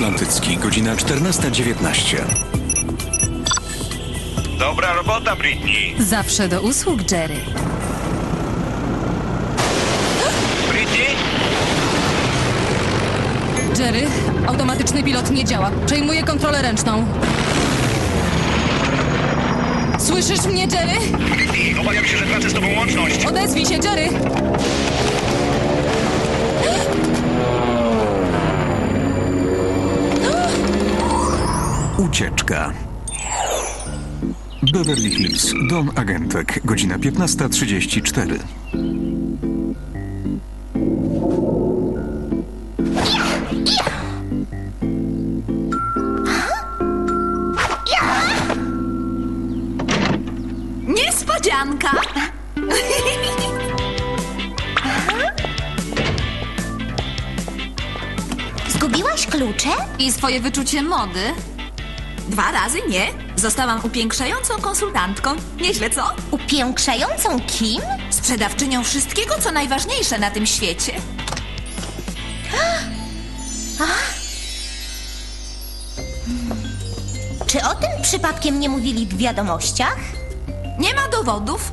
Ocean Atlantycki, godzina 14.19. Dobra robota, Britney. Zawsze do usług, Jerry. Britney? Jerry, automatyczny pilot nie działa. Przejmuję kontrolę ręczną. Słyszysz mnie, Jerry? Britney, obawiam się, że tracę z tobą łączność. Odezwij się, Jerry! Ucieczka. Beverly Hills, dom agentek, godzina 15.34. Niespodzianka! Zgubiłaś klucze? I swoje wyczucie mody? Dwa razy nie. Zostałam upiększającą konsultantką. Nieźle, co? Upiększającą kim? Sprzedawczynią wszystkiego, co najważniejsze na tym świecie. Czy o tym przypadkiem nie mówili w wiadomościach? Nie ma dowodów.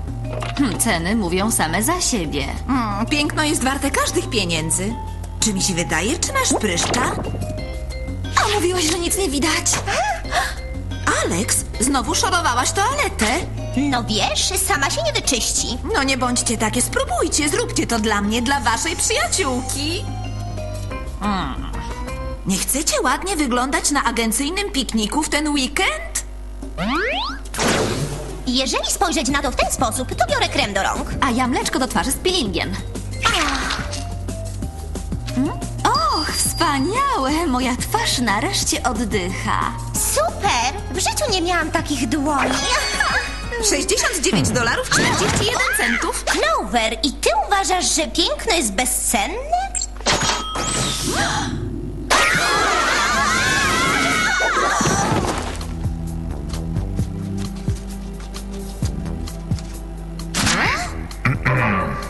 Hmm, Ceny mówią same za siebie. Mm, piękno jest warte każdych pieniędzy. Czy mi się wydaje, czy masz pryszcza? A mówiłaś, że nic nie widać. Alex, znowu szorowałaś toaletę. No wiesz, sama się nie wyczyści. No nie bądźcie takie, spróbujcie, zróbcie to dla mnie, dla waszej przyjaciółki. Mm. Nie chcecie ładnie wyglądać na agencyjnym pikniku w ten weekend? Jeżeli spojrzeć na to w ten sposób, to biorę krem do rąk. A ja mleczko do twarzy z peelingiem. Mm? Och, wspaniałe! Moja twarz nareszcie oddycha. Super! W życiu nie miałam takich dłoni. 69 dolarów 41 centów. Clover, i ty uważasz, że piękno jest bezcenne?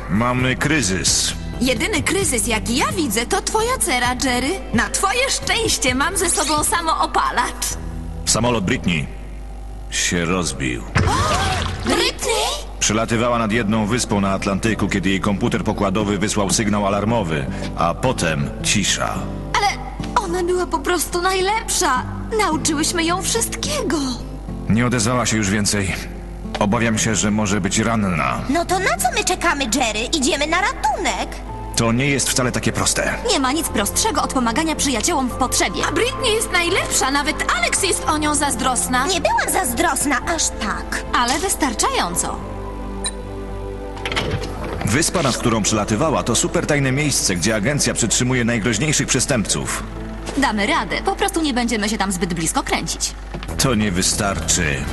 Mamy kryzys. Jedyny kryzys, jaki ja widzę, to twoja cera, Jerry. Na twoje szczęście mam ze sobą samoopalacz. Samolot Britney się rozbił. Britney? Przelatywała nad jedną wyspą na Atlantyku, kiedy jej komputer pokładowy wysłał sygnał alarmowy, a potem cisza. Ale ona była po prostu najlepsza. Nauczyłyśmy ją wszystkiego. Nie odezwała się już więcej. Obawiam się, że może być ranna. No to na co my czekamy, Jerry? Idziemy na ratunek. To nie jest wcale takie proste. Nie ma nic prostszego od pomagania przyjaciołom w potrzebie. A Britney jest najlepsza, nawet Alex jest o nią zazdrosna. Nie byłam zazdrosna aż tak. Ale wystarczająco. Wyspa, nad którą przelatywała, to super tajne miejsce, gdzie agencja przetrzymuje najgroźniejszych przestępców. Damy radę, po prostu nie będziemy się tam zbyt blisko kręcić. To nie wystarczy.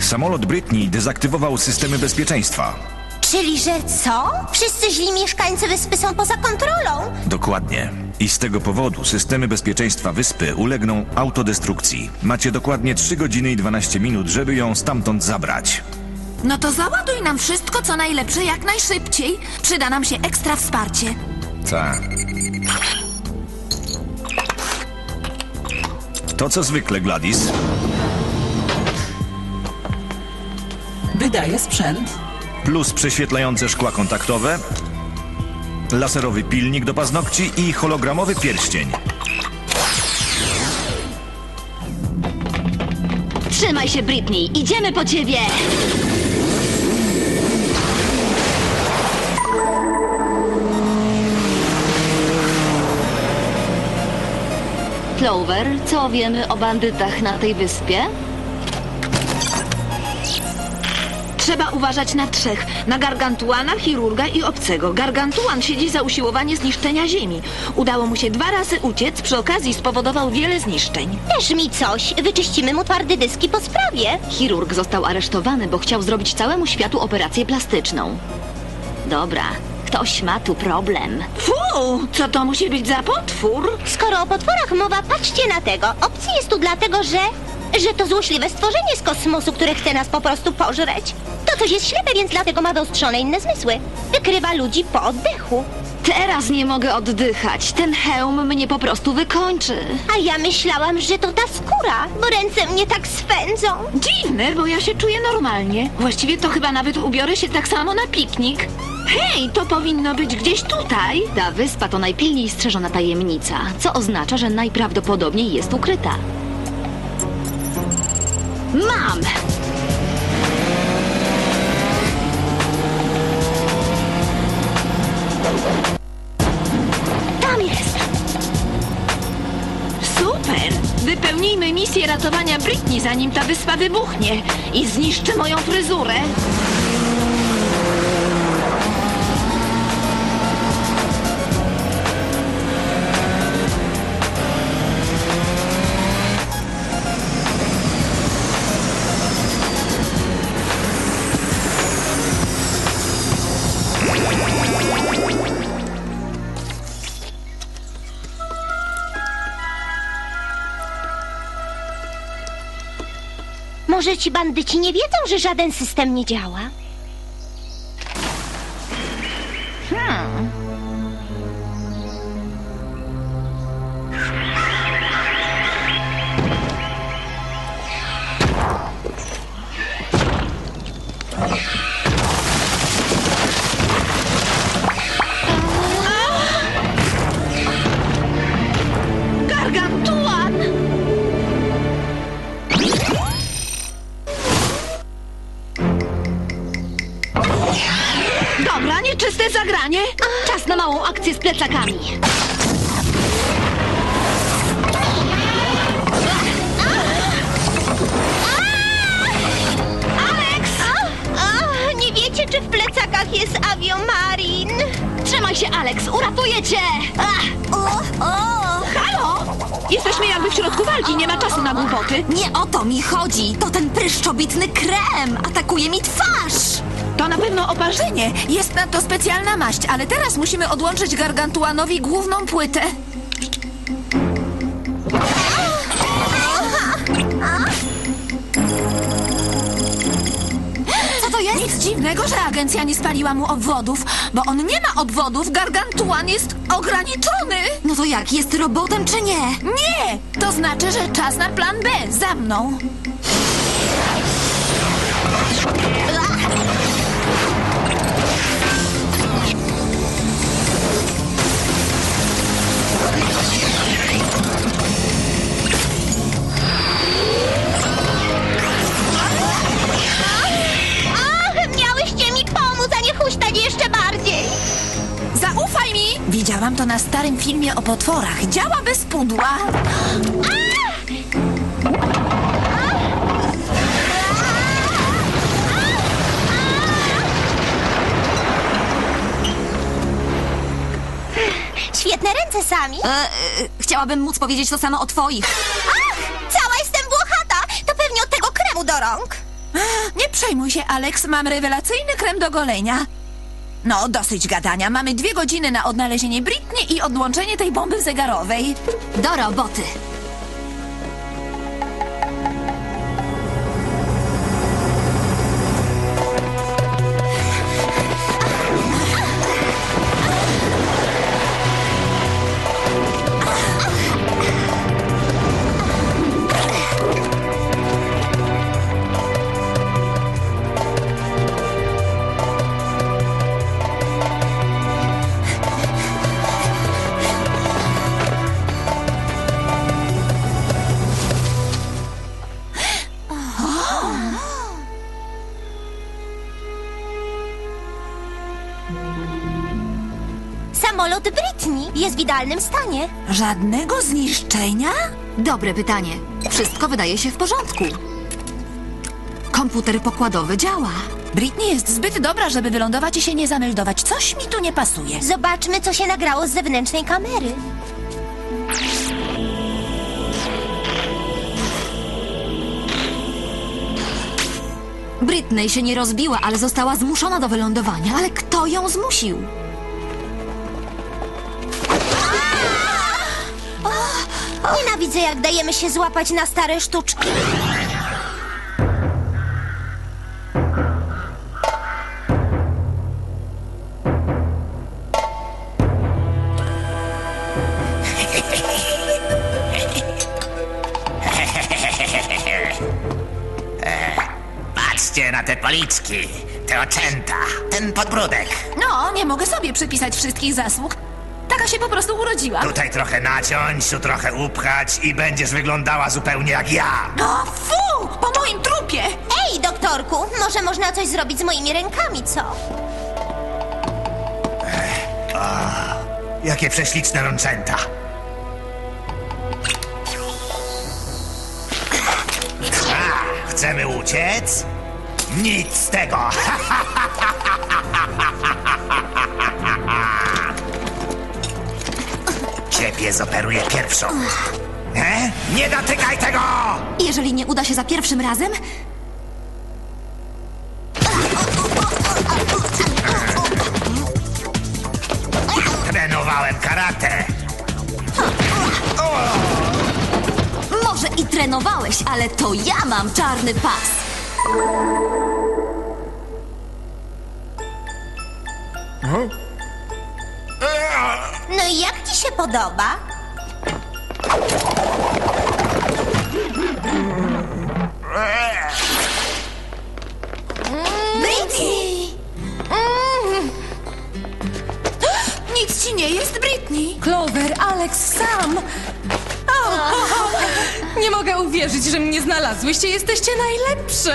Samolot Britney dezaktywował systemy bezpieczeństwa. Czyli, że co? Wszyscy źli mieszkańcy wyspy są poza kontrolą? Dokładnie. I z tego powodu systemy bezpieczeństwa wyspy ulegną autodestrukcji. Macie dokładnie 3 godziny i 12 minut, żeby ją stamtąd zabrać. No to załaduj nam wszystko, co najlepsze, jak najszybciej. Przyda nam się ekstra wsparcie. Tak. To co zwykle, Gladys. Wydaje sprzęt. Plus prześwietlające szkła kontaktowe, laserowy pilnik do paznokci i hologramowy pierścień. Trzymaj się, Britney, idziemy po ciebie! Clover, co wiemy o bandytach na tej wyspie? Trzeba uważać na trzech. Na gargantuana, chirurga i obcego. Gargantuan siedzi za usiłowanie zniszczenia ziemi. Udało mu się dwa razy uciec, przy okazji spowodował wiele zniszczeń. Też mi coś. Wyczyścimy mu twardy dyski po sprawie. Chirurg został aresztowany, bo chciał zrobić całemu światu operację plastyczną. Dobra, ktoś ma tu problem. Fu! Co to musi być za potwór? Skoro o potworach mowa, patrzcie na tego. Obcy jest tu dlatego, że... że to złośliwe stworzenie z kosmosu, które chce nas po prostu pożreć. To Ktoś jest ślepy, więc dlatego ma wyostrzone inne zmysły. Wykrywa ludzi po oddechu. Teraz nie mogę oddychać. Ten hełm mnie po prostu wykończy. A ja myślałam, że to ta skóra, bo ręce mnie tak swędzą. Dziwne, bo ja się czuję normalnie. Właściwie to chyba nawet ubiorę się tak samo na piknik. Hej, to powinno być gdzieś tutaj. Ta wyspa to najpilniej strzeżona tajemnica, co oznacza, że najprawdopodobniej jest ukryta. Mam! Tam jest. Super! Wypełnijmy misję ratowania Britney, zanim ta wyspa wybuchnie i zniszczy moją fryzurę. Ci bandyci nie wiedzą, że żaden system nie działa? Plecakami. Alex! Nie wiecie, czy w plecakach jest aviomarin? Trzymaj się, Alex! Uratuję cię! O, o! Jesteśmy jakby w środku walki, nie ma czasu na głupoty. Nie o to mi chodzi. To ten pryszczobitny krem. Atakuje mi twarz. To na pewno oparzenie. Jest na to specjalna maść, ale teraz musimy odłączyć Gargantuanowi główną płytę. Dziwnego, że agencja nie spaliła mu obwodów, bo on nie ma obwodów, Gargantuan jest ograniczony. No to jak, jest robotem czy nie? Nie! To znaczy, że czas na plan B. Za mną. Filmie o potworach. Działa bez pudła. Świetne ręce sami. E, e, chciałabym móc powiedzieć to samo o twoich. Ach, cała jestem włochata. To pewnie od tego kremu do rąk. Nie przejmuj się, Alex, mam rewelacyjny krem do golenia. No, dosyć gadania. Mamy dwie godziny na odnalezienie Britney i odłączenie tej bomby zegarowej. Do roboty. Jest w idealnym stanie. Żadnego zniszczenia? Dobre pytanie. Wszystko wydaje się w porządku. Komputer pokładowy działa. Britney jest zbyt dobra, żeby wylądować i się nie zameldować. Coś mi tu nie pasuje. Zobaczmy, co się nagrało z zewnętrznej kamery. Britney się nie rozbiła, ale została zmuszona do wylądowania. Ale kto ją zmusił? Nienawidzę, jak dajemy się złapać na stare sztuczki. Patrzcie na te policzki, te oczęta, ten podbródek. No, nie mogę sobie przypisać wszystkich zasług. Się po prostu urodziła. Tutaj trochę naciąć, tu trochę upchać i będziesz wyglądała zupełnie jak ja. No, fu! Po moim trupie! Ej, doktorku, może można coś zrobić z moimi rękami, co? Jakie prześliczne rączęta. A, chcemy uciec? Nic z tego. Ciebie zoperuję pierwszą. E? Nie dotykaj tego! Jeżeli nie uda się za pierwszym razem, Trenowałem karate. może i trenowałeś, ale to ja mam czarny pas. No i jak się podoba? Britney! Nic ci nie jest, Britney. Clover, Alex, Sam! O, nie mogę uwierzyć, że mnie znalazłyście. Jesteście najlepsze!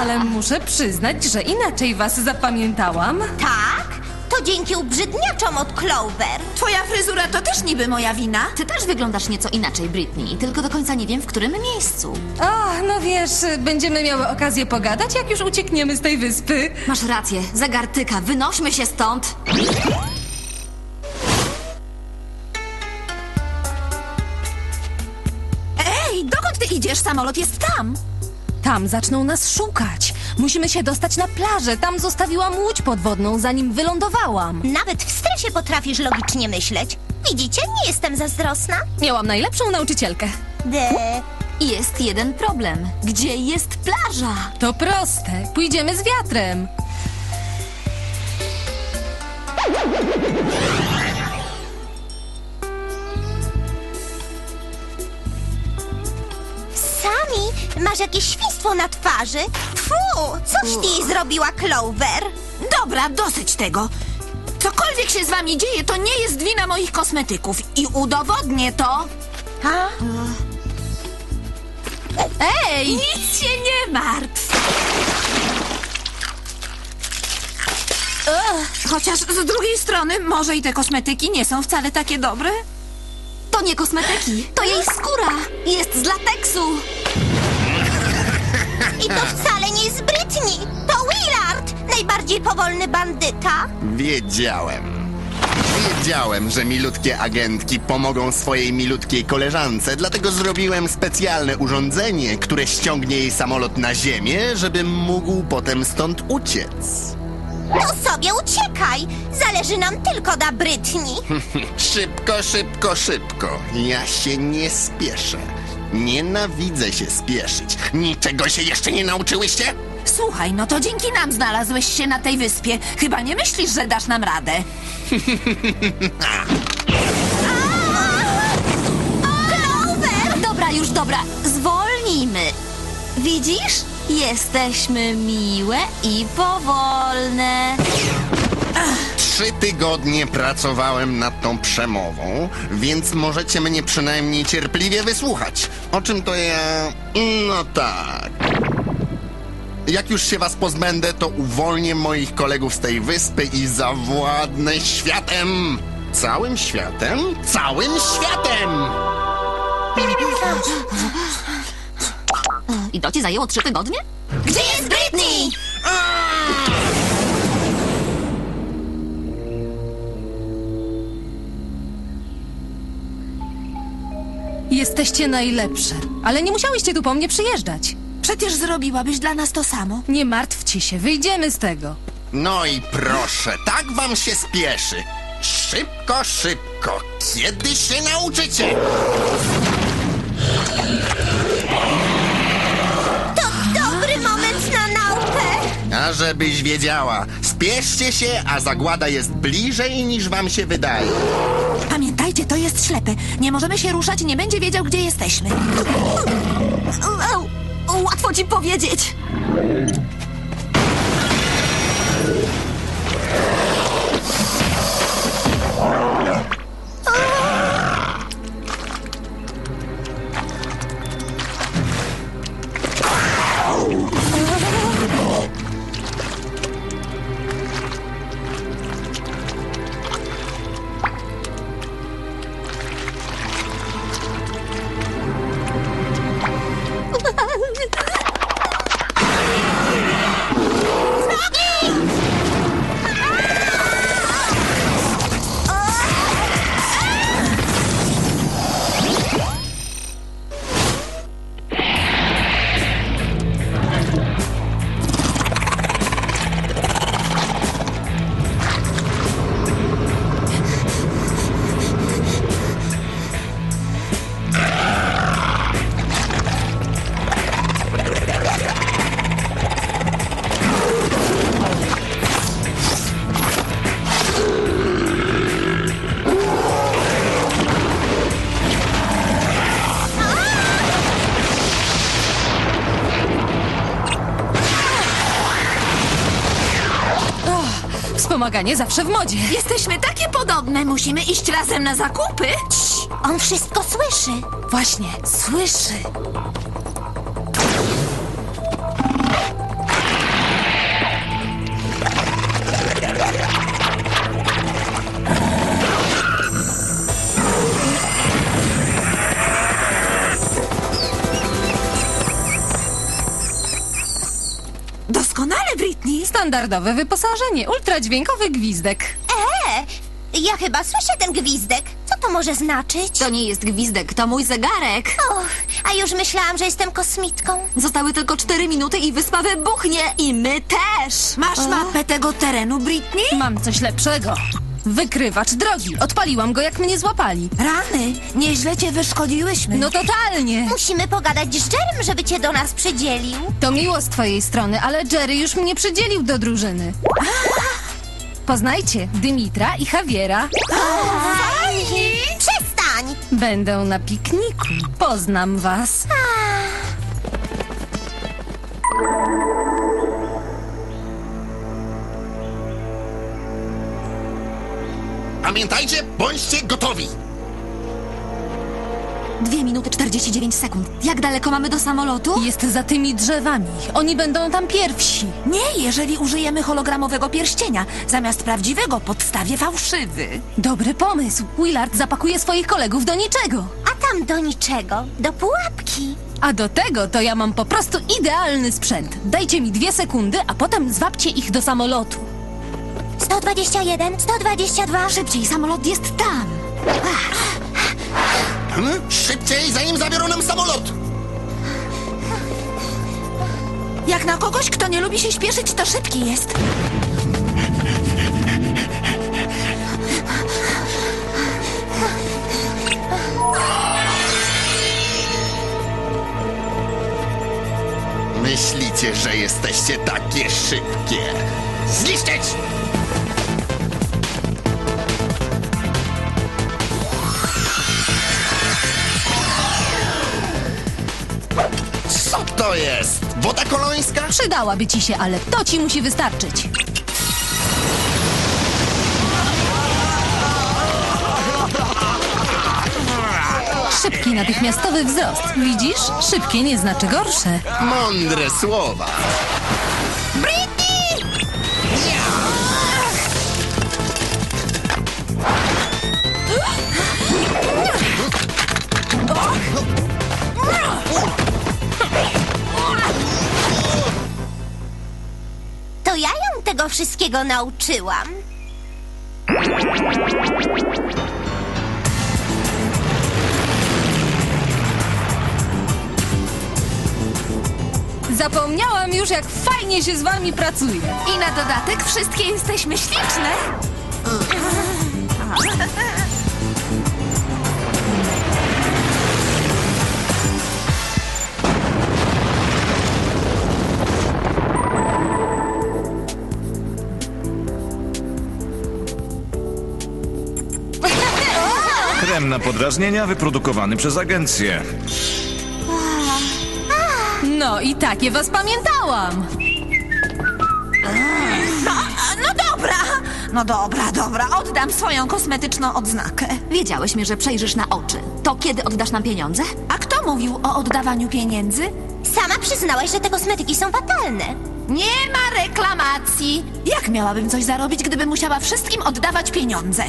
Ale muszę przyznać, że inaczej was zapamiętałam. Tak? To dzięki ubrzydniaczom od Clover. Twoja fryzura to też niby moja wina. Ty też wyglądasz nieco inaczej, Britney, tylko do końca nie wiem, w którym miejscu. O, no wiesz, będziemy miały okazję pogadać, jak już uciekniemy z tej wyspy. Masz rację, zegartyka, wynośmy się stąd! Ej, dokąd ty idziesz? Samolot jest tam. Tam zaczną nas szukać. Musimy się dostać na plażę. Tam zostawiłam łódź podwodną, zanim wylądowałam. Nawet w stresie potrafisz logicznie myśleć. Widzicie, nie jestem zazdrosna. Miałam najlepszą nauczycielkę. De. Jest jeden problem. Gdzie jest plaża? To proste. Pójdziemy z wiatrem. Sami, masz jakieś świństwo na twarzy? Fu, coś ty jej zrobiła, Clover? Dobra, dosyć tego. Cokolwiek się z wami dzieje, to nie jest wina moich kosmetyków. I udowodnię to. A? Ej! Nic się nie martw. Ugh, Chociaż z drugiej strony, może i te kosmetyki nie są wcale takie dobre? To nie kosmetyki, to jej skóra! Jest z lateksu! I to wcale nie jest Britney. To Willard, najbardziej powolny bandyta. Wiedziałem. Wiedziałem, że milutkie agentki pomogą swojej milutkiej koleżance, dlatego zrobiłem specjalne urządzenie, które ściągnie jej samolot na ziemię, żebym mógł potem stąd uciec. To sobie uciekaj. Zależy nam tylko na Britney. Szybko, szybko, szybko. Ja się nie spieszę. Nienawidzę się spieszyć. Niczego się jeszcze nie nauczyłyście? Słuchaj, no to dzięki nam znalazłeś się na tej wyspie. Chyba nie myślisz, że dasz nam radę. Dobra, już dobra, zwolnijmy. Widzisz? Jesteśmy miłe i powolne. Trzy tygodnie pracowałem nad tą przemową, więc możecie mnie przynajmniej cierpliwie wysłuchać. O czym to ja... No tak. Jak już się was pozbędę, to uwolnię moich kolegów z tej wyspy i zawładnę światem! Całym światem? Całym światem! I to ci zajęło trzy tygodnie? Gdzie jest Britney? Jesteście najlepsze. Ale nie musiałyście tu po mnie przyjeżdżać. Przecież zrobiłabyś dla nas to samo. Nie martwcie się, wyjdziemy z tego. No i proszę, tak wam się spieszy. Szybko, szybko. Kiedy się nauczycie? To dobry moment na naukę. A żebyś wiedziała, Spieszcie się, a zagłada jest bliżej niż wam się wydaje. To jest ślepy. Nie możemy się ruszać, nie będzie wiedział, gdzie jesteśmy. Łatwo ci powiedzieć. Wspomaganie zawsze w modzie. Jesteśmy takie podobne, musimy iść razem na zakupy. On wszystko słyszy. Właśnie, słyszy. Standardowe wyposażenie, ultradźwiękowy gwizdek. E, ja chyba słyszę ten gwizdek. Co to może znaczyć? To nie jest gwizdek, to mój zegarek. Och, a już myślałam, że jestem kosmitką. Zostały tylko cztery minuty i wyspa wybuchnie. I my też. Masz mapę tego terenu, Britney? Mam coś lepszego. Wykrywacz drogi. Odpaliłam go, jak mnie złapali. Rany, nieźle cię wyszkodziłyśmy. No totalnie. Musimy pogadać z Jerem, żeby cię do nas przydzielił. To miło z twojej strony, ale Jerry już mnie przydzielił do drużyny. Poznajcie Dymitra i Javiera. Przestań! Będą na pikniku. Poznam was. Pamiętajcie, bądźcie gotowi. Dwie minuty 49 sekund. Jak daleko mamy do samolotu? Jest za tymi drzewami. Oni będą tam pierwsi. Nie, jeżeli użyjemy hologramowego pierścienia. Zamiast prawdziwego podstawię fałszywy. Dobry pomysł. Willard zapakuje swoich kolegów do niczego. A tam do niczego. Do pułapki. A do tego to ja mam po prostu idealny sprzęt. Dajcie mi dwie sekundy, a potem zwabcie ich do samolotu. 121, 122. Szybciej, samolot jest tam. Hmm? Szybciej, zanim zabiorą nam samolot. Jak na kogoś, kto nie lubi się śpieszyć, to szybki jest. Myślicie, że jesteście takie szybkie. Zniszczyć! Woda kolońska? Przydałaby ci się, ale to ci musi wystarczyć. Szybki, natychmiastowy wzrost. Widzisz? Szybkie nie znaczy gorsze. Mądre słowa. Wszystkiego nauczyłam. Zapomniałam już, jak fajnie się z wami pracuje. I na dodatek wszystkie jesteśmy śliczne. podrażnienia wyprodukowany przez agencję. No i takie was pamiętałam. No dobra, no dobra, dobra, oddam swoją kosmetyczną odznakę. Wiedziałeś mi, że przejrzysz na oczy. To kiedy oddasz nam pieniądze? A kto mówił o oddawaniu pieniędzy? Sama przyznałaś, że te kosmetyki są fatalne. Nie ma reklamacji. Jak miałabym coś zarobić, gdybym musiała wszystkim oddawać pieniądze?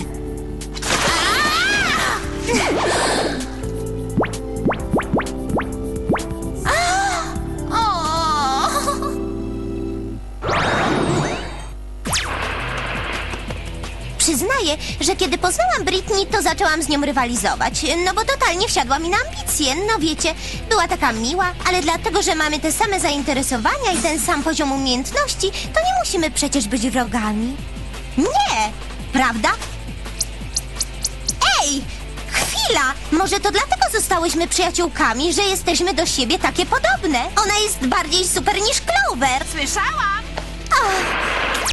Przyznaję, że kiedy poznałam Britney, to zaczęłam z nią rywalizować. No bo totalnie wsiadła mi na ambicje. No wiecie, była taka miła, ale dlatego, że mamy te same zainteresowania i ten sam poziom umiejętności, to nie musimy przecież być wrogami. Nie! Prawda? Chwila! Może to dlatego zostałyśmy przyjaciółkami, że jesteśmy do siebie takie podobne. Ona jest bardziej super niż Clover. Słyszałam! Ach,